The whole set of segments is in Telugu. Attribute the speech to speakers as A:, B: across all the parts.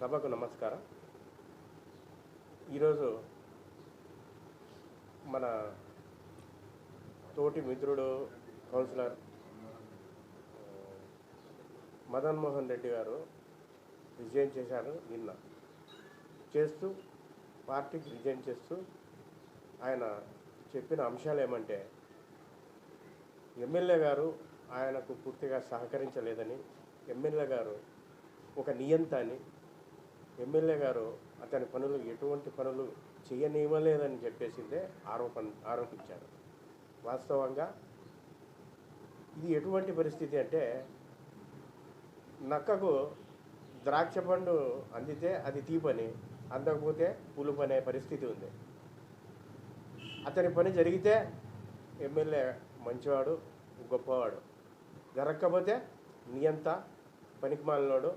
A: సభకు నమస్కారం. ఈరోజు మన తోటి మిత్రుడు కౌన్సిలర్ మదన్మోహన్ మదన్ మోహన్ రెడ్డి గారు రిజైన్ చేశారు నిన్న. చేస్తూ పార్టీకి రిజైన్ చేస్తూ ఆయన చెప్పిన అంశాలు ఏమంటే ఎమ్మెల్యే గారు ఆయనకు పూర్తిగా సహకరించలేదని ఎమ్మెల్యే గారు ఒక నియంత అని ఎమ్మెల్యే గారు అతని పనులు ఎటువంటి పనులు చేయనివ్వలేదని చెప్పేసిందే ఆరోపణ ఆరోపించారు. వాస్తవంగా ఇది ఎటువంటి పరిస్థితి అంటే నక్కకు ద్రాక్ష పండు అందితే అది తీపని అందకపోతే పులుపు అనే పరిస్థితి ఉంది. అతని పని జరిగితే ఎమ్మెల్యే మంచివాడు గొప్పవాడు. జరగకపోతే నియంత పనికిమాలినోడు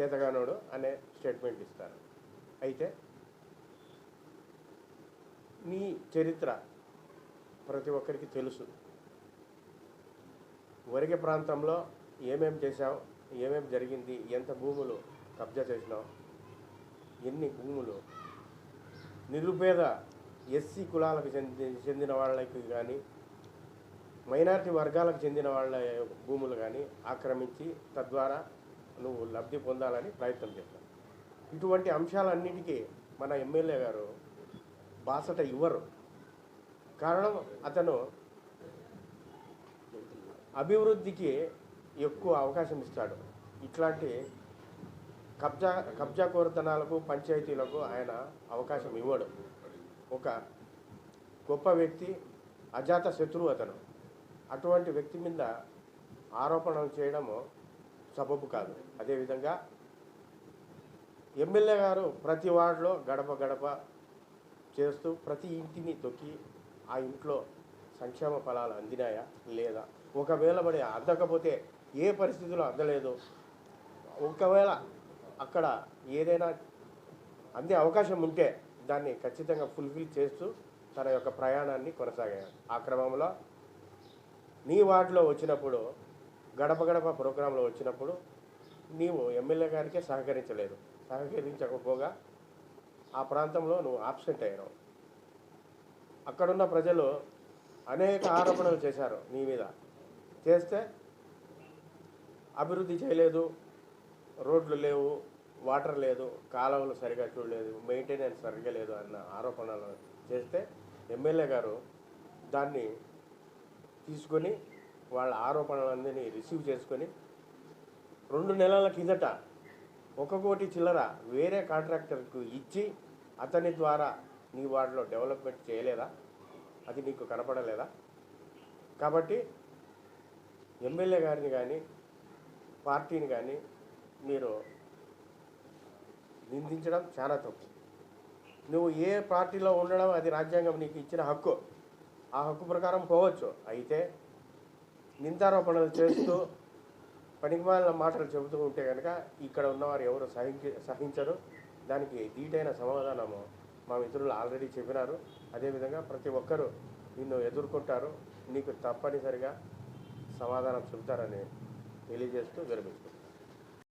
A: చేతగానోడు అనే స్టేట్మెంట్ ఇస్తారు. అయితే నీ చరిత్ర ప్రతి ఒక్కరికి తెలుసు. వరిగ ప్రాంతంలో ఏమేం చేశావు ఏమేం జరిగింది ఎంత భూములు కబ్జా చేసినావు ఎన్ని భూములు నిరుపేద ఎస్సీ కులాలకు చెంది చెందిన వాళ్ళకి కానీ మైనారిటీ వర్గాలకు చెందిన వాళ్ళ భూములు కానీ ఆక్రమించి తద్వారా నువ్వు లబ్ధి పొందాలని ప్రయత్నం చేస్తావు. ఇటువంటి అంశాలన్నిటికీ మన ఎమ్మెల్యే గారు బాసట ఇవ్వరు. కారణం అతను అభివృద్ధికి ఎక్కువ అవకాశం ఇస్తాడు. ఇట్లాంటి కబ్జా కబ్జా కోరతనాలకు పంచాయతీలకు ఆయన అవకాశం ఇవ్వడు. ఒక గొప్ప వ్యక్తి అజాత శత్రువు అతను. అటువంటి వ్యక్తి మీద ఆరోపణలు చేయడము సబబు కాదు. అదేవిధంగా ఎమ్మెల్యే గారు ప్రతి వార్డులో గడప గడప చేస్తూ ప్రతి ఇంటిని తొక్కి ఆ ఇంట్లో సంక్షేమ ఫలాలు అందినాయా? లేదా? ఒకవేళ మరి అందకపోతే ఏ పరిస్థితుల్లో అందలేదు? ఒకవేళ అక్కడ ఏదైనా అందే అవకాశం ఉంటే దాన్ని ఖచ్చితంగా ఫుల్ఫిల్ చేస్తూ తన యొక్క ప్రయాణాన్ని కొనసాగాడు ఆ క్రమంలో నీ వార్డులో వచ్చినప్పుడు గడప గడప ప్రోగ్రాంలో వచ్చినప్పుడు నీవు ఎమ్మెల్యే గారికే సహకరించలేదు. సహకరించకపోగా ఆ ప్రాంతంలో నువ్వు ఆబ్సెంట్ అయ్యావు. అక్కడున్న ప్రజలు అనేక ఆరోపణలు చేశారు నీ మీద. చేస్తే అభివృద్ధి చేయలేదు రోడ్లు లేవు వాటర్ లేదు కాలువలు సరిగా చూడలేదు మెయింటెనెన్స్ సరిగా లేదు అన్న ఆరోపణలు చేస్తే ఎమ్మెల్యే గారు దాన్ని తీసుకొని వాళ్ళ ఆరోపణలన్నీ రిసీవ్ చేసుకొని రెండు నెలల కిందట ఒక కోటి చిల్లర వేరే కాంట్రాక్టర్కు ఇచ్చి అతని ద్వారా నీ వాటిలో డెవలప్మెంట్ చేయలేదా? అది నీకు కనపడలేదా? కాబట్టి ఎమ్మెల్యే గారిని కానీ పార్టీని కానీ మీరు నిందించడం చాలా తప్పు. నువ్వు ఏ పార్టీలో ఉండడం అది రాజ్యాంగం నీకు ఇచ్చిన హక్కు. ఆ హక్కు ప్రకారం పోవచ్చు. అయితే నిందారోపణలు చేస్తూ పనికిమాలిన మాటలు చెబుతూ ఉంటే కనుక ఇక్కడ ఉన్నవారు ఎవరు సహించి సహించరు. దానికి ధీటైన సమాధానము మా మిత్రులు ఆల్రెడీ చెప్పినారు. అదేవిధంగా ప్రతి ఒక్కరూ నిన్ను ఎదుర్కొంటారు. నీకు తప్పనిసరిగా సమాధానం చెబుతారని తెలియజేస్తూ విరమిస్తున్నాను